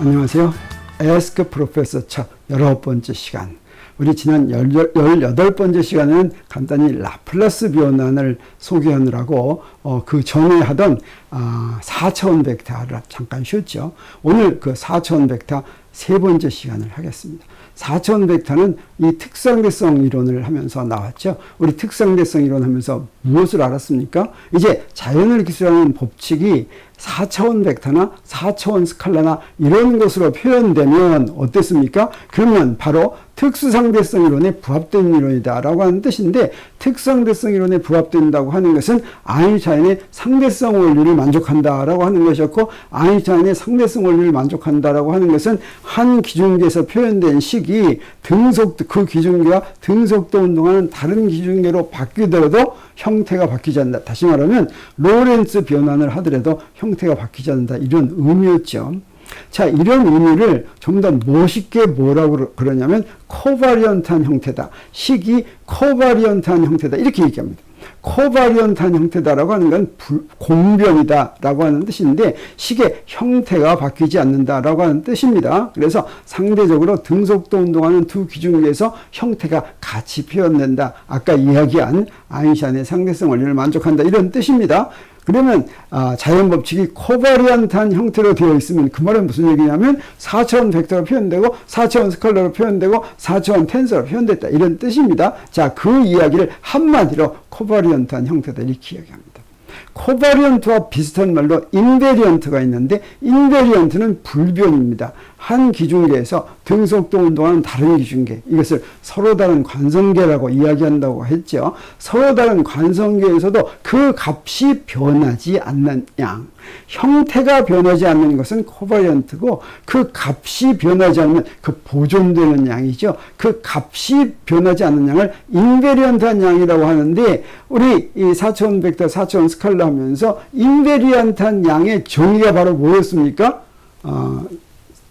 안녕하세요. 에스크 프로페서 차 열아홉 번째 시간. 우리 지난 열여덟 번째 시간은 간단히 라플라스 변환을 소개하느라고 어, 그 전에 하던 아, 4차원 벡터를 잠깐 쉬었죠. 오늘 그 4차원 벡터 세 번째 시간을 하겠습니다. 4차원 벡터는 이 특상대성 이론을 하면서 나왔죠. 우리 특상대성 이론 하면서 무엇을 알았습니까? 이제 자연을 기술하는 법칙이 4차원 벡터나 4차원 스칼라나 이런 것으로 표현되면 어땠습니까? 그러면 바로 특수상대성 이론에 부합되는 이론이다라고 하는 뜻인데 특상대성 이론에 부합된다고 하는 것은 아인슈타인의 상대성 원리를 만족한다라고 하는 것이었고 아인슈타인의 상대성 원리를 만족한다라고 하는 것은 한 기준계에서 표현된 식이 등속 그 기준계와 등속도 운동하는 다른 기준계로 바뀌더라도 형태가 바뀌지 않는다. 다시 말하면 로렌츠 변환을 하더라도 형태가 바뀌지 않는다. 이런 의미였죠. 자, 이런 의미를 좀 더 멋있게 뭐라고 그러냐면 코바리언트한 형태다. 식이 코바리언트한 형태다. 이렇게 얘기합니다. 코바리언트한 형태다라고 하는 건 불, 공변이다라고 하는 뜻인데 식의 형태가 바뀌지 않는다라고 하는 뜻입니다. 그래서 상대적으로 등속도 운동하는 두 기준에서 형태가 같이 표현된다. 아까 이야기한 아인슈타인의 상대성 원리를 만족한다 이런 뜻입니다. 그러면 아, 자연 법칙이 코바리안트한 형태로 되어 있으면 그 말은 무슨 얘기냐면 4차원 벡터로 표현되고 4차원 스컬러로 표현되고 4차원 텐서로 표현됐다 이런 뜻입니다. 자, 그 이야기를 한마디로 코바리언트한 형태다 이렇게 이야기합니다. 코바리언트와 비슷한 말로 인베리언트가 있는데 인베리언트는 불변입니다. 한 기준계에서 등속도 운동하는 다른 기준계 이것을 서로 다른 관성계라고 이야기한다고 했죠. 서로 다른 관성계에서도 그 값이 변하지 않는 양 형태가 변하지 않는 것은 코바리언트고 그 값이 변하지 않으면 그 보존되는 양이죠. 그 값이 변하지 않는 양을 인베리언트한 양이라고 하는데 우리 이 4차원 벡터 4차원 스칼라 하면서 인베리언트한 양의 정의가 바로 뭐였습니까? 어,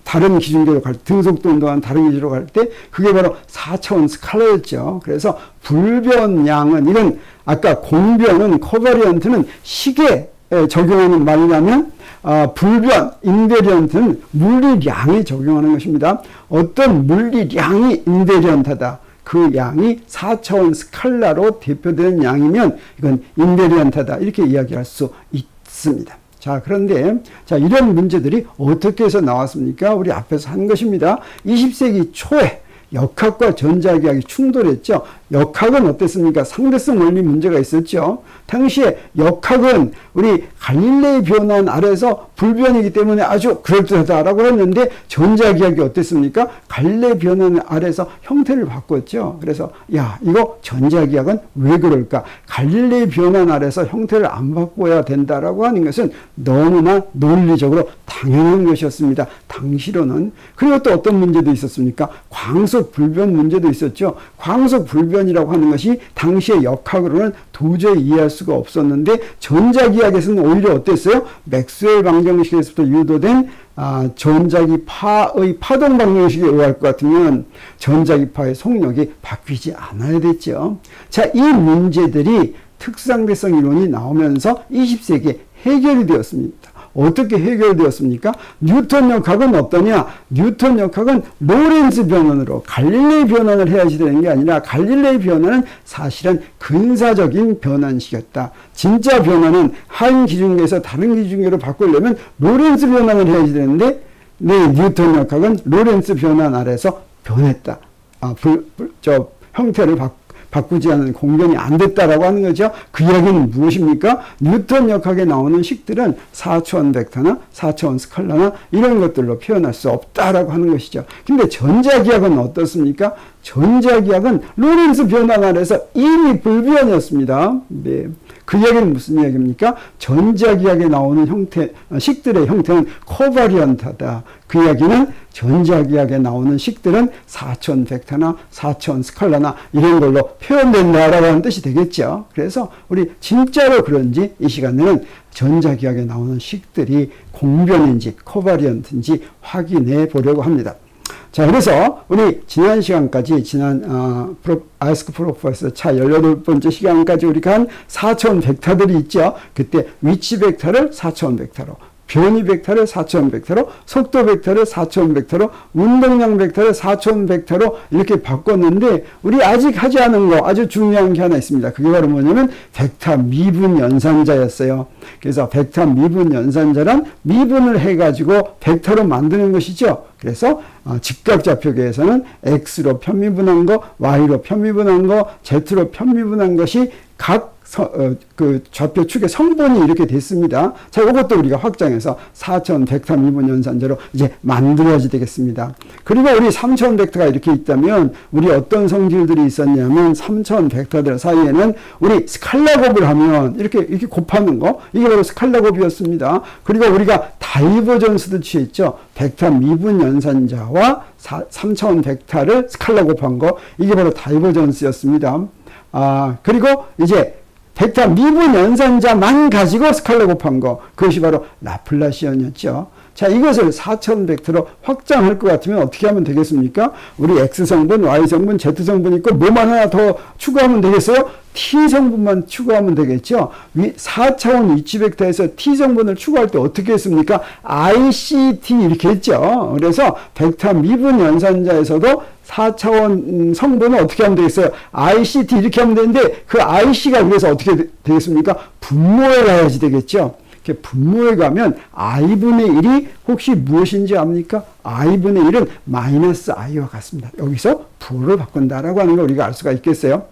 다른 기준대로 갈, 등속도 운동한 다른 기준으로 갈 때 그게 바로 4차원 스칼라였죠. 그래서 불변양은 이건 아까 공변은 코바리언트는 시계 적용하는 말이라면 어, 불변, 인베리언트는 물리량에 적용하는 것입니다. 어떤 물리량이 인베리언트다. 그 양이 4차원 스칼라로 대표되는 양이면 이건 인베리언트다. 이렇게 이야기할 수 있습니다. 자, 그런데, 자, 이런 문제들이 어떻게 해서 나왔습니까? 우리 앞에서 한 것입니다. 20세기 초에 역학과 전자기학이 충돌했죠. 역학은 어땠습니까? 상대성 원리 문제가 있었죠. 당시에 역학은 우리 갈릴레이 변환 아래서 불변이기 때문에 아주 그럴듯하다라고 했는데 전자기학이 어땠습니까? 갈릴레이 변환 아래서 형태를 바꿨죠. 그래서 야 이거 전자기학은 왜 그럴까? 갈릴레이 변환 아래서 형태를 안 바꿔야 된다라고 하는 것은 너무나 논리적으로 당연한 것이었습니다. 당시로는 그리고 또 어떤 문제도 있었습니까? 광속 불변 문제도 있었죠. 광속 불변 이라고 하는 것이 당시의 역학으로는 도저히 이해할 수가 없었는데 전자기학에서는 오히려 어땠어요? 맥스웰 방정식에서부터 유도된 아, 전자기파의 파동 방정식에 의할 것 같으면 전자기파의 속력이 바뀌지 않아야 됐죠. 자, 이 문제들이 특상대성 이론이 나오면서 20세기에 해결이 되었습니다. 어떻게 해결되었습니까? 뉴턴 역학은 어떠냐? 뉴턴 역학은 로렌츠 변환으로 갈릴레이 변환을 해야지 되는 게 아니라 갈릴레이 변환은 사실은 근사적인 변환식이었다. 진짜 변환은 한 기준계에서 다른 기준계로 바꾸려면 로렌츠 변환을 해야지 되는데 네, 뉴턴 역학은 로렌츠 변환 아래서 변했다. 아, 불, 불, 저 형태를 바꾸 바꾸지 않은 공변이 안 됐다라고 하는 거죠. 그 이야기는 무엇입니까? 뉴턴 역학에 나오는 식들은 4차원 벡터나 4차원 스칼라나 이런 것들로 표현할 수 없다라고 하는 것이죠. 근데 전자기학은 어떻습니까? 전자기학은 로렌스 변환 아래서 이미 불변이었습니다. 네. 그 이야기는 무슨 이야기입니까? 전자기학에 나오는 형태, 식들의 형태는 코바리언트다. 그 이야기는 전자기학에 나오는 식들은 4천 벡터나 4천 스칼라나 이런 걸로 표현된다라고 하는 뜻이 되겠죠. 그래서 우리 진짜로 그런지 이 시간에는 전자기학에 나오는 식들이 공변인지 코바리언트인지 확인해 보려고 합니다. 자, 그래서 우리 지난 시간까지, 지난, 어, 프로, 아스크 프로퍼에서 차 18번째 시간까지 우리가 한 4차원 벡터들이 있죠. 그때 위치 벡터를 4차원 벡터로, 변이 벡터를 4차원 벡터로, 속도 벡터를 4차원 벡터로, 운동량 벡터를 4차원 벡터로 이렇게 바꿨는데 우리 아직 하지 않은 거 아주 중요한 게 하나 있습니다. 그게 바로 뭐냐면 벡터 미분 연산자였어요. 그래서 벡터 미분 연산자란 미분을 해가지고 벡터로 만드는 것이죠. 그래서 어, 직각좌표계에서는 x로 편미분한 거, y로 편미분한 거, z로 편미분한 것이 각 서, 어, 그 좌표 축의 성분이 이렇게 됐습니다. 자, 이것도 우리가 확장해서 4차원 벡터 미분 연산자로 이제 만들어야지 되겠습니다. 그리고 우리 3차원 벡터가 이렇게 있다면 우리 어떤 성질들이 있었냐면 3차원 벡터들 사이에는 우리 스칼라 곱을 하면 이렇게 이렇게 곱하는 거 이게 바로 스칼라 곱이었습니다. 그리고 우리가 다이버전스도 취했죠. 벡터 미분 연산자와 4, 3차원 벡터를 스칼라 곱한 거 이게 바로 다이버전스였습니다. 아, 그리고 이제 벡터 미분 연산자만 가지고 스칼라 곱한 거 그것이 바로 라플라시언이었죠. 자 이것을 4차원 벡터로 확장할 것 같으면 어떻게 하면 되겠습니까? 우리 X성분, Y성분, Z성분 있고 뭐만 하나 더 추가하면 되겠어요? T성분만 추가하면 되겠죠? 4차원 위치 벡터에서 T성분을 추가할 때 어떻게 했습니까? ICT 이렇게 했죠. 그래서 벡터 미분 연산자에서도 4차원 성분은 어떻게 하면 되겠어요? ICT 이렇게 하면 되는데 그 IC가 그래서 어떻게 되겠습니까? 분모에 가야지 되겠죠? 분모에 가면 i분의 1이 혹시 무엇인지 압니까? i분의 1은 마이너스 i와 같습니다. 여기서 부호를 바꾼다라고 하는 걸 우리가 알 수가 있겠어요.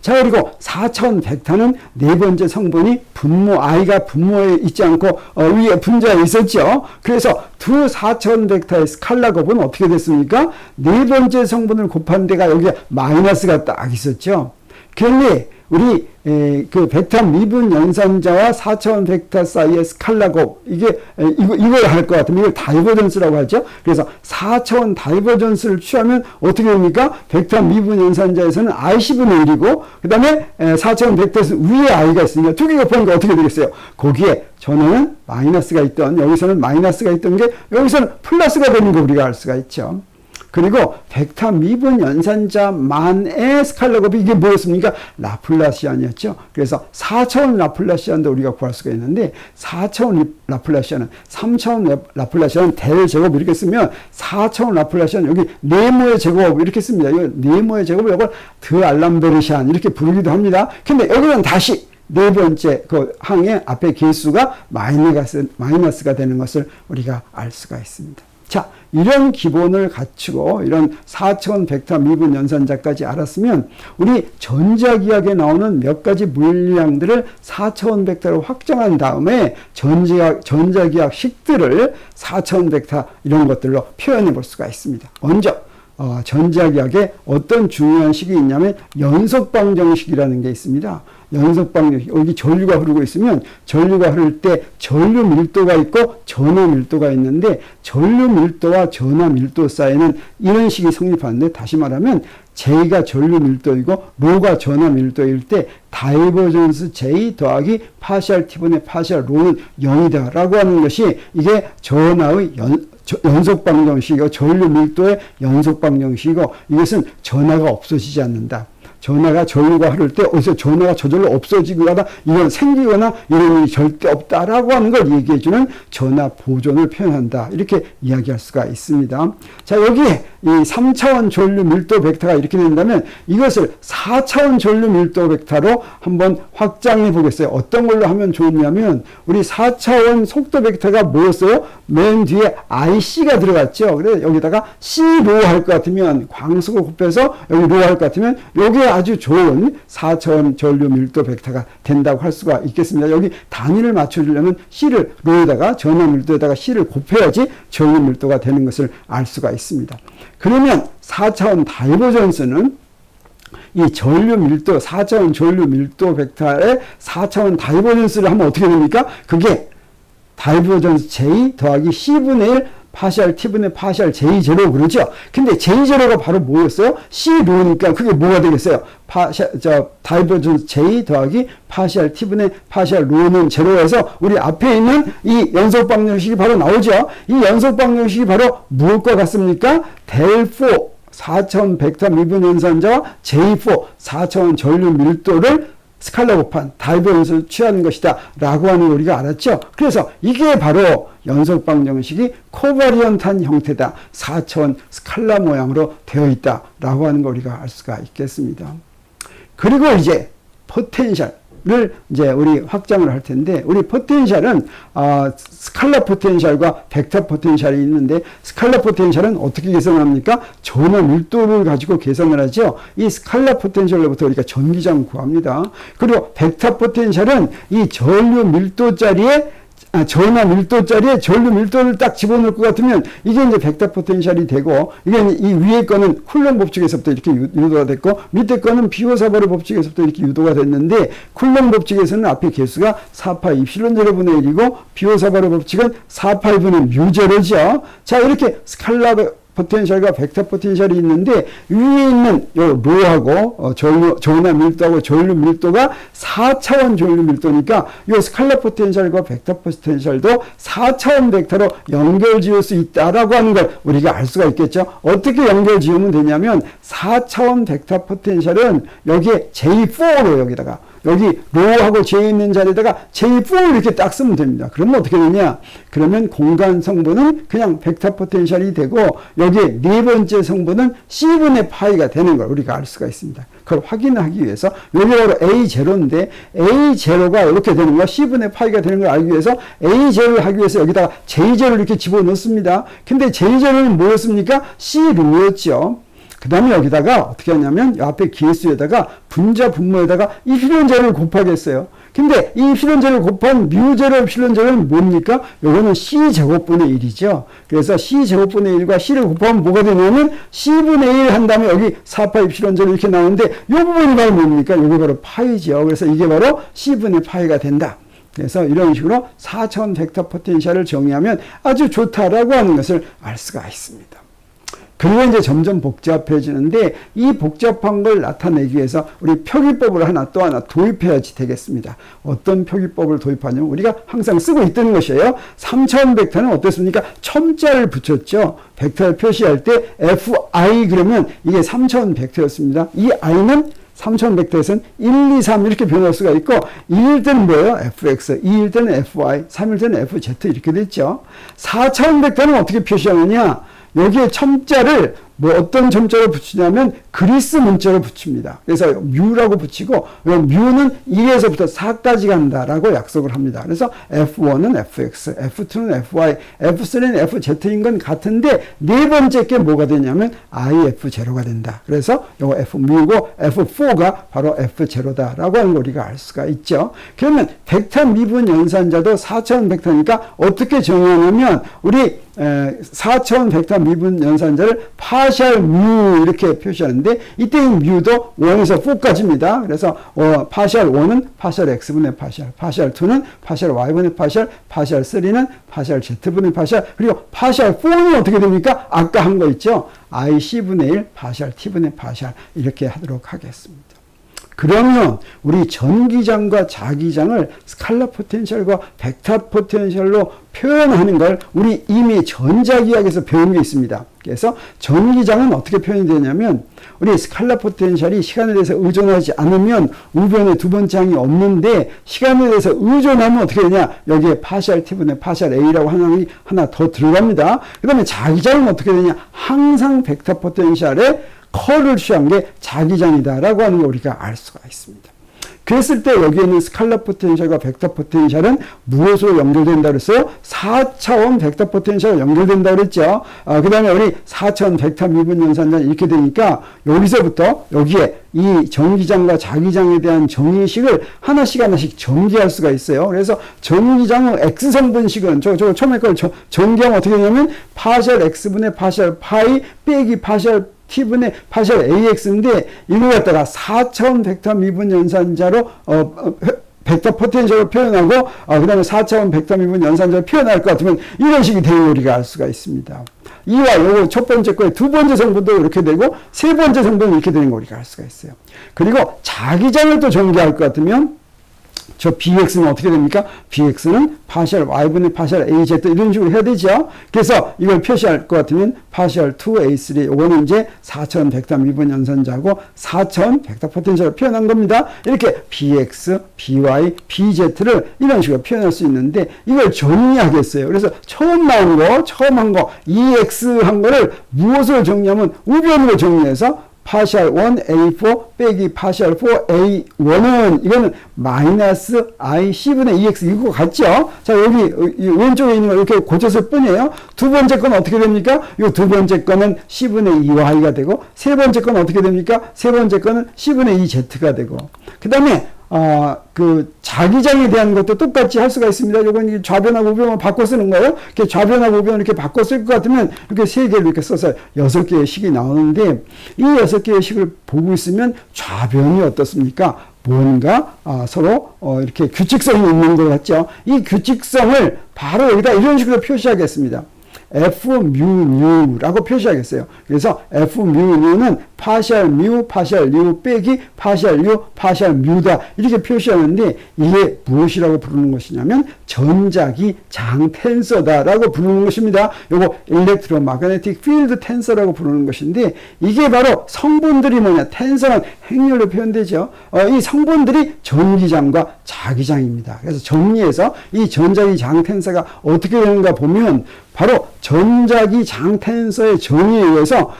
자 그리고 4차원 벡터는 네 번째 성분이 분모 i가 분모에 있지 않고 어, 위에 분자에 있었죠. 그래서 두 4차원 벡터의 스칼라 곱은 어떻게 됐습니까? 네 번째 성분을 곱한 데가 여기 마이너스가 딱 있었죠. 결리 우리 에, 그 벡터 미분 연산자와 4차원 벡터 사이의 스칼라 곱 이게 에, 이거 이걸 할 것 같으면 이걸 다이버전스라고 하죠. 그래서 4차원 다이버전스를 취하면 어떻게 됩니까? 벡터 미분 연산자에서는 iC분의 1이고 그다음에 4차원 벡터에서 위에 i가 있으니까 두 개가 곱하니까 어떻게 되겠어요? 거기에 전에는 마이너스가 있던 여기서는 마이너스가 있던 게 여기서는 플러스가 되는 거 우리가 알 수가 있죠. 그리고 벡터 미분 연산자만의 스칼라 곱이 이게 뭐였습니까? 라플라시안이었죠. 그래서 4차원 라플라시안도 우리가 구할 수가 있는데 4차원 라플라시안은 3차원 라플라시안은 델 제곱 이렇게 쓰면 4차원 라플라시안 여기 네모의 제곱 이렇게 씁니다. 이 네모의 제곱을 이걸 드 알람베르시안 이렇게 부르기도 합니다. 근데 여기는 다시 네 번째 그 항의 앞에 개수가 마이너스가 되는 것을 우리가 알 수가 있습니다. 자, 이런 기본을 갖추고 이런 4차원 벡터 미분 연산자까지 알았으면 우리 전자기학에 나오는 몇 가지 물량들을 4차원 벡터로 확정한 다음에 전자기학, 전자기학 식들을 4차원 벡터 이런 것들로 표현해 볼 수가 있습니다. 먼저 어, 전자기학에 어떤 중요한 식이 있냐면 연속방정식이라는 게 있습니다. 연속방정식 여기 전류가 흐르고 있으면 전류가 흐를 때 전류 밀도가 있고 전하 밀도가 있는데 전류 밀도와 전하 밀도 사이는 이런 식이 성립하는데 다시 말하면 J가 전류 밀도이고 로가 전하 밀도일 때 다이버전스 J 더하기 파시알 T분의 파시알 로는 0이다 라고 하는 것이 이게 전하의 연, 연속 방정식이고 전류 밀도의 연속 방정식이고 이것은 전하가 없어지지 않는다. 전화가 전류가 흐를 때 어디서 전화가 저절로 없어지거나 이건 생기거나 이런 일이 절대 없다라고 하는 걸 얘기해주는 전화 보존을 표현한다. 이렇게 이야기할 수가 있습니다. 자, 여기에 이 3차원 전류 밀도 벡터가 이렇게 된다면 이것을 4차원 전류 밀도 벡터로 한번 확장해 보겠어요. 어떤 걸로 하면 좋냐면 우리 4차원 속도 벡터가 뭐였어요? 맨 뒤에 IC가 들어갔죠. 그래서 여기다가 C로 할 것 같으면 광속을 곱해서 여기 로 할 것 같으면 여기에 아주 좋은 4차원 전류 밀도 벡터가 된다고 할 수가 있겠습니다. 여기 단위를 맞춰주려면 C를 로에다가 전화 밀도에다가 C를 곱해야지 전류 밀도가 되는 것을 알 수가 있습니다. 그러면 4차원 다이버전스는 이 전류 밀도, 4차원 전류 밀도 벡터의 4차원 다이버전스를 하면 어떻게 됩니까? 그게 다이버전스 J 더하기 C분의 1 파시알 t분의 파시알 j0 그러죠. 근데 j0가 바로 뭐였어요? c로니까 그게 뭐가 되겠어요? 파시알 저 다이버전스 j 더하기 파시알 t분의 파시알 로는 제로에서 우리 앞에 있는 이 연속 방정식이 바로 나오죠. 이 연속 방정식이 바로 무엇과 같습니까? 델4 4차원 벡터 미분 연산자와 J4 4차원 전류 밀도를 스칼라 곱한 다이버 연습을 취하는 것이다 라고 하는 걸 우리가 알았죠. 그래서 이게 바로 연속 방 정식이 코바리언트한 형태다. 4차원 스칼라 모양으로 되어 있다 라고 하는 걸 우리가 알 수가 있겠습니다. 그리고 이제 포텐셜 을 이제 우리 확장을 할 텐데 우리 포텐셜은 어, 스칼라 포텐셜과 벡터 포텐셜이 있는데 스칼라 포텐셜은 어떻게 계산합니까? 전원 밀도를 가지고 계산을 하죠. 이 스칼라 포텐셜로부터 우리가 전기장 구합니다. 그리고 벡터 포텐셜은 이 전류 밀도 자리에 아, 전화 밀도짜리에 전류 밀도를 딱 집어넣을 것 같으면 이게 이제 벡터 포텐셜이 되고 이게 이 위에 거는 쿨럼 법칙에서부터 이렇게 유, 도가 됐고 밑에 거는 비오사바르 법칙에서부터 이렇게 유도가 됐는데 쿨럼 법칙에서는 앞에 개수가 4파 입실론 제로분의 1이고 비오사바르 법칙은 4파이분의 뮤제로죠. 자 이렇게 스칼라 포텐셜과 벡터 포텐셜이 있는데 위에 있는 요 로하고 어, 전화 밀도하고 전류 밀도가 4차원 전류 밀도니까 요 스칼라 포텐셜과 벡터 포텐셜도 4차원 벡터로 연결 지을 수 있다라고 하는 걸 우리가 알 수가 있겠죠. 어떻게 연결 지으면 되냐면 4차원 벡터 포텐셜은 여기에 J4로 여기다가 여기 로하고 J 있는 자리에다가 J4 이렇게 딱 쓰면 됩니다. 그러면 어떻게 되냐? 그러면 공간 성분은 그냥 벡터 포텐셜이 되고 여기에 네 번째 성분은 C분의 파이가 되는 걸 우리가 알 수가 있습니다. 그걸 확인하기 위해서 여기 바로 A0인데 A0가 이렇게 되는 거 C분의 파이가 되는 걸 알기 위해서 A0를 하기 위해서 여기다가 J0을 이렇게 집어넣습니다. 근데 J0은 뭐였습니까? C룸이었죠. 그 다음에 여기다가 어떻게 하냐면 앞에 기수에다가 분자 분모에다가 이필론제를 곱하겠어요. 근데 이 필론제를 곱한 뮤제로 필론제는 뭡니까? 요거는 C제곱분의 1이죠. 그래서 C제곱분의 1과 C를 곱하면 뭐가 되냐면 C분의 1 한 다음에 여기 4파 입실론제로 이렇게 나오는데 요 부분이 바로 뭡니까? 요게 바로 파이죠. 그래서 이게 바로 C분의 파이가 된다. 그래서 이런 식으로 4차원 벡터 포텐셜을 정의하면 아주 좋다라고 하는 것을 알 수가 있습니다. 그리고 이제 점점 복잡해지는데 이 복잡한 걸 나타내기 위해서 우리 표기법을 하나 또 하나 도입해야지 되겠습니다. 어떤 표기법을 도입하냐면 우리가 항상 쓰고 있던 것이에요. 3차원 벡터는 어떻습니까? 첨자를 붙였죠. 벡터를 표시할 때 fi 그러면 이게 3차원 벡터였습니다. 이 i는 3차원 벡터에서는 1, 2, 3 이렇게 변할 수가 있고 1일 때는 뭐예요? fx, 2일 때는 fy, 3일 때는 fz 이렇게 됐죠. 4차원 벡터는 어떻게 표시하느냐? 여기에 첨자를 뭐 어떤 첨자를 붙이냐면 그리스 문자를 붙입니다. 그래서 뮤라고 붙이고 뮤는 1에서부터 4까지 간다라고 약속을 합니다. 그래서 F1은 fx, F2는 fy, F3는 fz인 건 같은데 네 번째 게 뭐가 되냐면 if0가 된다. 그래서 요거 f 뮤고 F4가 바로 f0다라고 하는 걸 우리가 알 수가 있죠. 그러면 벡터 미분 연산자도 4차원 벡터니까 어떻게 정의하냐면 우리 4차원 벡터 미분 연산자를 파셜 뮤 이렇게 표시하는데 이때 뮤도 1에서 4까지입니다. 그래서 어, 파셜 1은 파셜 x분의 파셜, 파셜 2는 파셜 y분의 파셜, 파셜 3는 파셜 z분의 파셜, 그리고 파셜 4는 어떻게 됩니까? 아까 한 거 있죠? ic분의 1, 파셜 t분의 파셜 이렇게 하도록 하겠습니다. 그러면 우리 전기장과 자기장을 스칼라 포텐셜과 벡터 포텐셜로 표현하는 걸 우리 이미 전자기학에서 배운 게 있습니다. 그래서 전기장은 어떻게 표현이 되냐면 우리 스칼라 포텐셜이 시간에 대해서 의존하지 않으면 우변에 두 번째 항이 없는데 시간에 대해서 의존하면 어떻게 되냐 여기에 파셜 t분의 파셜 a라고 하나, 하나 더 들어갑니다. 그 다음에 자기장은 어떻게 되냐 항상 벡터 포텐셜에 컬을 취한 게 자기장이다라고 하는 걸 우리가 알 수가 있습니다. 그랬을 때 여기에 있는 스칼라 포텐셜과 벡터 포텐셜은 무엇으로 연결된다 그랬어요? 4차원 벡터 포텐셜 연결된다 그랬죠. 아, 그 다음에 우리 4차원 벡터 미분 연산자 이렇게 되니까 여기서부터 여기에 이 전기장과 자기장에 대한 정의식을 하나씩 하나씩 전개할 수가 있어요. 그래서 전기장은 X성 분식은 저, 저 처음에 걸 전개하면 어떻게 되냐면 파셜 X분의 파셜 파이 빼기 파셜 t분의 파셜 ax인데 이거 갖다가 4차원 벡터 미분 연산자로 어, 어 벡터 포텐셜을 표현하고 어, 그 다음에 4차원 벡터 미분 연산자를 표현할 것 같으면 이런 식이 우리가 알 수가 있습니다. 이와 요거 첫 번째 거에 두 번째 성분도 이렇게 되고 세 번째 성분은 이렇게 되는 거 우리가 알 수가 있어요. 그리고 자기장을 또 전개할 것 같으면 저 bx는 어떻게 됩니까? bx는 파셜 y분의 파셜 az 이런 식으로 해야 되죠. 그래서 이걸 표시할 것 같으면 파셜 2a3 이거는 이제 4천 벡터 미분 연산자고 4천 벡터 포텐셜을 표현한 겁니다. 이렇게 bx, by, bz를 이런 식으로 표현할 수 있는데 이걸 정리하겠어요. 그래서 처음 나온 거, 처음 한 거, ex 한 거를 무엇으로 정리하면 우변으로 정리해서 파셜 1 A4 빼기 파셜 4 A1은 이거는 마이너스 I C분의 EX 이거 같죠? 자 여기 왼쪽에 있는 거 이렇게 고쳤을 뿐이에요. 두 번째 건 어떻게 됩니까? 이 두 번째 거는 C분의 2Y가 되고 세 번째 건 어떻게 됩니까? 세 번째 거는 C분의 2Z가 되고 그 다음에 어, 그 자기장에 대한 것도 똑같이 할 수가 있습니다. 요건 좌변하고 우변을 바꿔 쓰는 거예요. 이렇게 좌변하고 우변을 이렇게 바꿔 쓸 것 같으면 이렇게 세 개를 이렇게 써서 여섯 개의 식이 나오는데 이 여섯 개의 식을 보고 있으면 좌변이 어떻습니까? 뭔가 아, 서로 어, 이렇게 규칙성이 있는 것 같죠. 이 규칙성을 바로 여기다 이런 식으로 표시하겠습니다. F mu 뉴라고 표시하겠어요. 그래서 f mu 뉴는 파셜 뮤, 파셜 뉴 빼기 파셜 뉴, 파셜 뮤다 이렇게 표시하는데 이게 무엇이라고 부르는 것이냐면 전자기 장 텐서다라고 부르는 것입니다. 요거 일렉트로마그네틱 필드 텐서라고 부르는 것인데 이게 바로 성분들이 뭐냐? 텐서는 행렬로 표현되죠. 어, 이 성분들이 전기장과 자기장입니다. 그래서 정리해서 이 전자기 장 텐서가 어떻게 되는가 보면 바로 전자기 장텐서의 정의에 의해서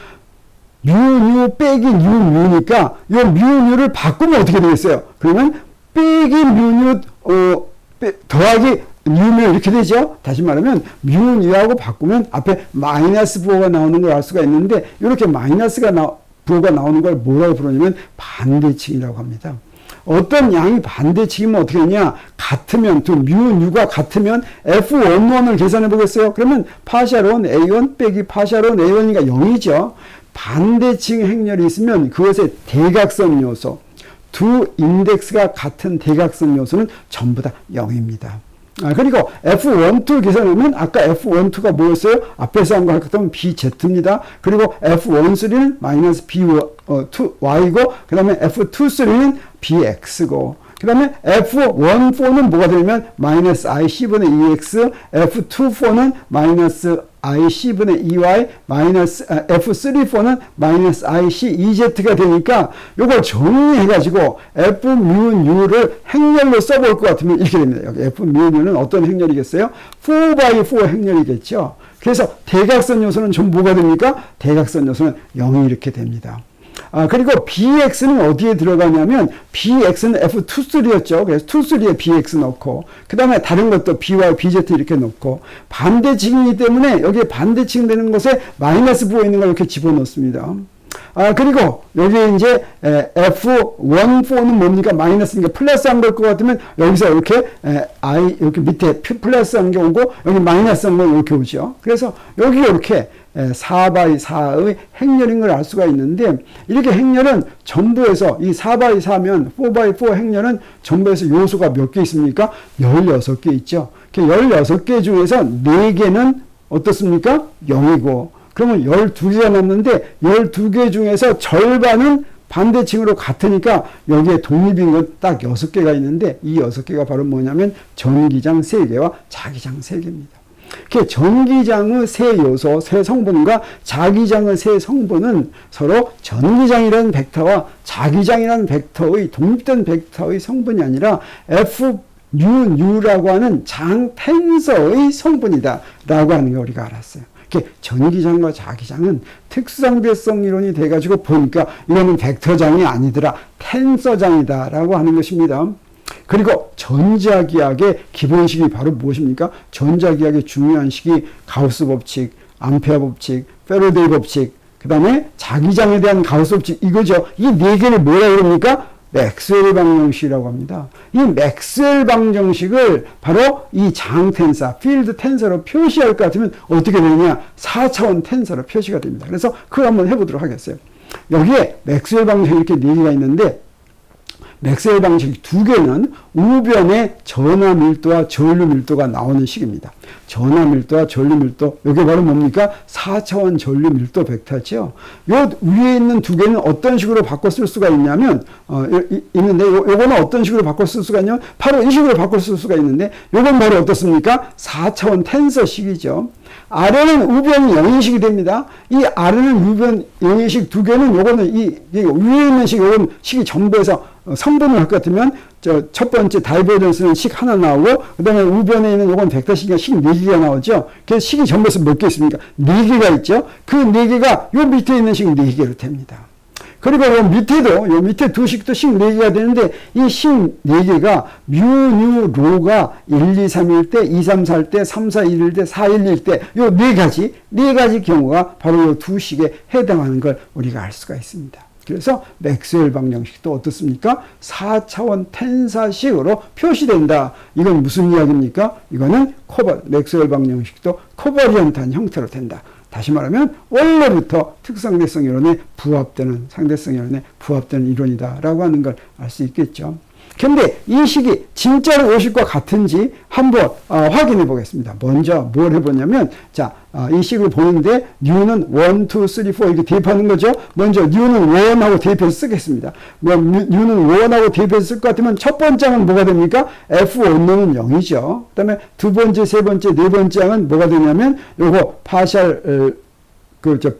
뮤뉴 빼기 뉴뮤니까 이 뮤뉴를 바꾸면 어떻게 되겠어요? 그러면 빼기 뮤뉴 어, 빼, 더하기 뉴뮤 이렇게 되죠? 다시 말하면 뮤뉴하고 바꾸면 앞에 마이너스 부호가 나오는 걸 알 수가 있는데 이렇게 마이너스가 나, 부호가 나오는 걸 뭐라고 부르냐면 반대칭이라고 합니다. 어떤 양이 반대치기면 어떻게 되냐? 같으면, 두, 뮤, 뉴가 같으면 F11을 계산해 보겠어요? 그러면 파샬온 A1 빼기 파샬온 A1이니까 0이죠. 반대칭 행렬이 있으면 그것의 대각선 요소, 두 인덱스가 같은 대각선 요소는 전부 다 0입니다. 아, 그리고 F12 계산하면 아까 F12가 뭐였어요? 앞에서 한 거 같으면 BZ입니다. 그리고 F13는 마이너스 B2Y고, 그 다음에 F23는 BX고, 그 다음에 F14는 뭐가 되냐면 마이너스 IC분의 EX, F24는 마이너스 IC분의 EY, 마이너스, 아, F34는 마이너스 IC EZ가 되니까 요걸 정리해가지고 F 뮤 U를 행렬로 써볼 것 같으면 이렇게 됩니다. 여기 F 뮤 U는 어떤 행렬이겠어요? 4x4 행렬이겠죠. 그래서 대각선 요소는 전부 뭐가 됩니까? 대각선 요소는 0이 이렇게 됩니다. 아, 그리고 BX는 어디에 들어가냐면 BX는 F23였죠. 그래서 23에 BX 넣고 그 다음에 다른 것도 BY, BZ 이렇게 넣고 반대칭이기 때문에 여기에 반대칭 되는 것에 마이너스 부어 있는 걸 이렇게 집어넣습니다. 아, 그리고 여기 이제 F14는 뭡니까? 마이너스니까 플러스 한 걸 것 같으면 여기서 이렇게 I 이렇게 밑에 플러스 한 게 오고 여기 마이너스 한 건 이렇게 오죠. 그래서 여기 이렇게 4바이 4의 행렬인 걸 알 수가 있는데 이렇게 행렬은 전부에서 이 4바이 4면 4바이 4 행렬은 전부에서 요소가 몇 개 있습니까? 16개 있죠. 16개 중에서 4개는 어떻습니까? 0이고 그러면 12개가 남는데 12개 중에서 절반은 반대칭으로 같으니까 여기에 독립인 건 딱 6개가 있는데 이 6개가 바로 뭐냐면 전기장 3개와 자기장 3개입니다. 그 전기장의 세 요소, 세 성분과 자기장의 세 성분은 서로 전기장이라는 벡터와 자기장이라는 벡터의 독립된 벡터의 성분이 아니라 F 뉴 뉴라고 하는 장 텐서의 성분이다라고 하는 걸 우리가 알았어요. 전기장과 자기장은 특수장배성 이론이 돼가지고 보니까 이거는 벡터장이 아니더라 텐서장이다라고 하는 것입니다. 그리고 전자기학의 기본식이 바로 무엇입니까? 전자기학의 중요한 식이 가우스 법칙, 암페어 법칙, 페로데이 법칙, 그 다음에 자기장에 대한 가우스 법칙 이거죠. 이 네 개를 뭐라 그럽니까? 맥스웰 방정식이라고 합니다. 이 맥스웰 방정식을 바로 이 장 텐서, 필드 텐서로 표시할 것 같으면 어떻게 되느냐? 4차원 텐서로 표시가 됩니다. 그래서 그걸 한번 해보도록 하겠어요. 여기에 맥스웰 방정식 이렇게 네 개가 있는데 맥스웰 방식 두 개는 우변의 전화 밀도와 전류 밀도가 나오는 식입니다. 전화 밀도와 전류 밀도, 이게 바로 뭡니까? 4차원 전류 밀도 벡터죠. 요 위에 있는 두 개는 어떤 식으로 쓸 수가 있냐면, 어, 있는데, 요, 요거는 어떤 식으로 쓸 수가 있냐면, 바로 이 식으로 쓸 수가 있는데, 요건 바로 어떻습니까? 4차원 텐서식이죠. 아래는 우변이 영인식이 됩니다. 이 아래는 우변 영인식 두 개는 요거는 이, 이 위에 있는 식, 요건 식이 전부 해서 어, 성분을 할 것 같으면 저 첫 번째 다이버전스는 식 하나 나오고 그다음에 우변에 있는 요건 벡터 식이 식네 개가 나오죠. 그래서 식이 전부 해서 몇 개 있습니까? 네 개가 있죠. 그네 개가 요 밑에 있는 식네 개로 됩니다. 그리고 요 밑에도 요 밑에 두 식도 식 4개가 되는데 이 식 4개가 뮤, 뉴, 로가 1, 2, 3일 때, 2, 3, 4일 때, 3, 4, 1일 때, 4, 1, 1 때, 요 네 가지, 네 가지 경우가 바로 요 두 식에 해당하는 걸 우리가 알 수가 있습니다. 그래서 맥스웰 방정식도 어떻습니까? 4차원 텐사식으로 표시된다. 이건 무슨 이야기입니까? 이거는 코버, 맥스웰 방정식도 코버리언트한 형태로 된다. 다시 말하면 원래부터 특상대성 이론에 부합되는 상대성 이론에 부합되는 이론이다라고 하는 걸 알 수 있겠죠. 근데 이 식이 진짜로 요식과 같은지 한번 어, 확인해 보겠습니다. 먼저 뭘 해보냐면 자, 어, 이 식을 보는데 뉴는 1, 2, 3, 4 이렇게 대입하는 거죠. 먼저 뉴는 1하고 대입해서 쓰겠습니다. 뭐 뉴- 뉴는 1하고 대입해서 쓸 것 같으면 첫 번째 항은 뭐가 됩니까? F1는 0이죠. 그 다음에 두 번째, 세 번째, 네 번째 항은 뭐가 되냐면 요거 파셜 어, 그저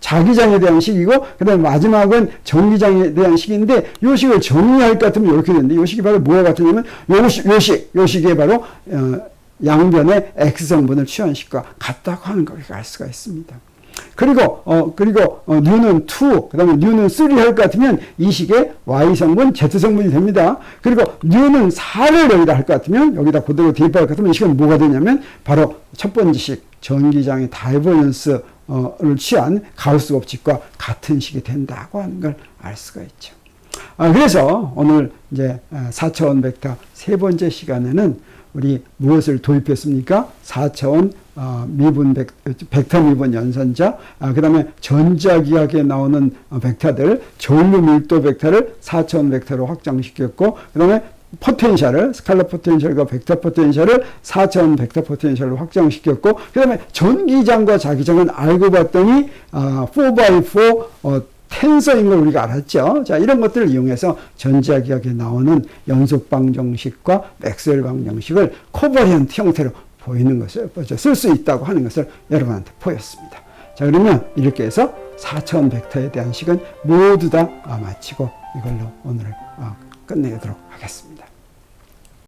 자 기장에 대한 식이고 그다음에 마지막은 정기장에 대한 식인데 요 식을 정리할 것 같으면 이렇게 되는데 요 식이 바로 뭐와 같으냐면 요식 요식 요 식이 바로 어, 양변의 X 성분을 취한 식과 같다고 하는 걸 알 수가 있습니다. 그리고 어 그리고 어 뉴는 2 그다음에 뉴는 3할것 같으면 이 식의 Y 성분 Z 성분이 됩니다. 그리고 뉴는 4를 여기다 할 것 같으면 여기다 그대로 대입할 것 같으면 이 식은 뭐가 되냐면 바로 첫 번째 식 전기장의 다이버전스 를 취한 가우스 법칙과 같은 식이 된다고 하는 걸 알 수가 있죠. 아, 그래서 오늘 이제 4차원 벡터 세 번째 시간에는 우리 무엇을 도입했습니까? 4차원 어, 미분 벡, 벡터 미분 연산자, 아, 그 다음에 전자기하게 나오는 어, 벡터들, 전류 밀도 벡터를 4차원 벡터로 확장시켰고, 그 다음에 포텐셜을 스칼라 포텐셜과 벡터 포텐셜을 4차원 벡터 포텐셜로 확장시켰고 그다음에 전기장과 자기장은 알고 봤더니 아, 4x4 어, 텐서인 걸 우리가 알았죠. 자, 이런 것들을 이용해서 전자기하게 나오는 연속 방정식과 맥스웰 방정식을 코버리언트 형태로 보이는 것을 쓸 수 있다고 하는 것을 여러분한테 보였습니다. 자, 그러면 이렇게 해서 4차원 벡터에 대한 식은 모두 다 아, 마치고 이걸로 오늘을 어, 끝내도록 하겠습니다.